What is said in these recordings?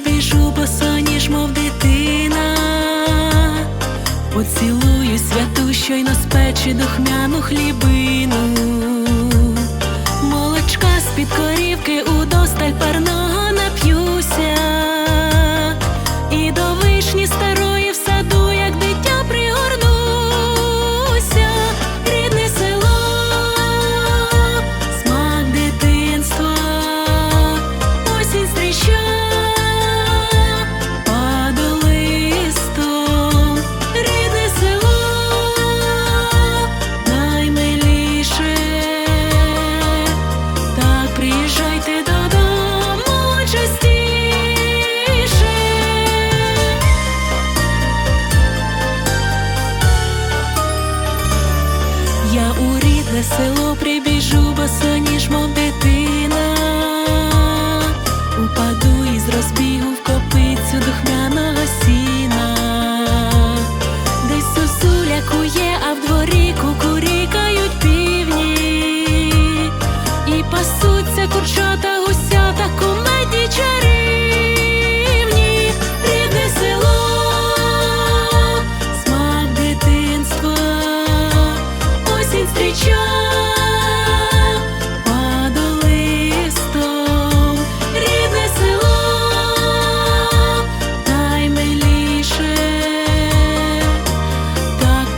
біжу, босоніж, мов дитина, поцілую святу, щойно з печі духмяну хлібину, молочка з-під корівки удосталь парного нап'юся.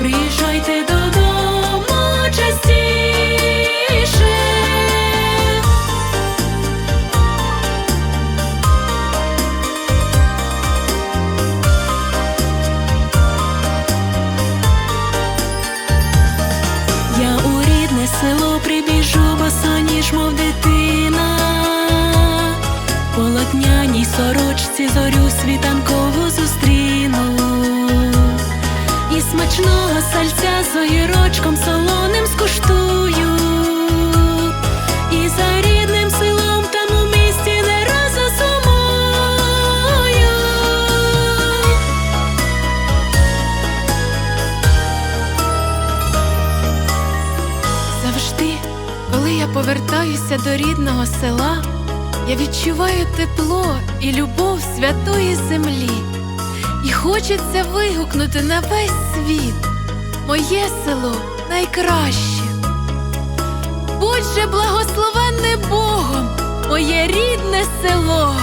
Приїжджайте додому частіше. Я у рідне село прибіжу, бо соніж, мов дитина, полотняній сорочці зорю світанкову зустріну, смачного сальця з огірочком солоним скуштую, і за рідним селом там у місті не раз засумую. Завжди, коли я повертаюся до рідного села, я відчуваю тепло і любов святої землі. І хочеться вигукнути на весь світ. Моє село найкраще. Будь же благословенне Богом, моє рідне село.